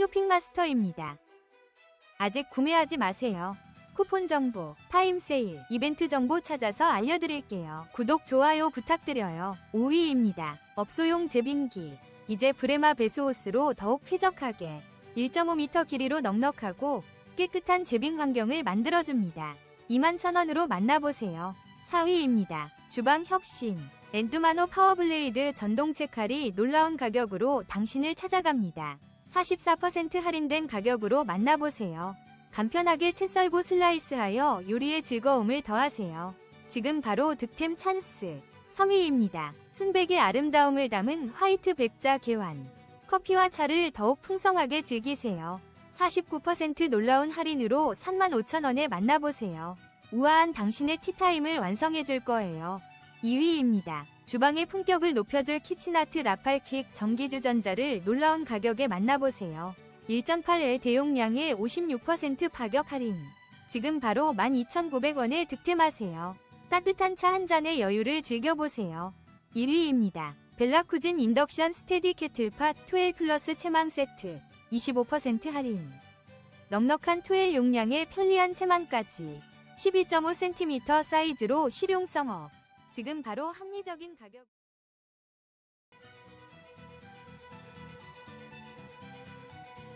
쇼핑마스터입니다. 아직 구매하지 마세요. 쿠폰 정보, 타임 세일, 이벤트 정보 찾아서 알려드릴게요. 구독, 좋아요 부탁드려요. 5위입니다. 업소용 제빙기. 이제 브레마 배수호스로 더욱 쾌적하게 1.5m 길이로 넉넉하고 깨끗한 제빙 환경을 만들어줍니다. 21,000원으로 만나보세요. 4위입니다. 주방 혁신. 엔두마노 파워블레이드 전동체 칼이 놀라운 가격으로 당신을 찾아갑니다. 44% 할인된 가격으로 만나보세요. 간편하게 채 썰고 슬라이스하여 요리의 즐거움을 더하세요. 지금 바로 득템 찬스. 3위입니다. 순백의 아름다움을 담은 화이트 백자 개환. 커피와 차를 더욱 풍성하게 즐기세요. 49% 놀라운 할인으로 35,000원에 만나보세요. 우아한 당신의 티타임을 완성해줄 거예요. 2위입니다. 주방의 품격을 높여줄 키친아트 라팔퀵 전기주전자를 놀라운 가격에 만나보세요. 1.8L 대용량에 56% 파격 할인. 지금 바로 12,900원에 득템하세요. 따뜻한 차 한 잔의 여유를 즐겨보세요. 1위입니다. 벨라쿠진 인덕션 스테디 케틀팟 12 플러스 채망 세트 25% 할인. 넉넉한 12 용량의 편리한 채망까지 12.5cm 사이즈로 실용성 업. 지금 바로 합리적인 가격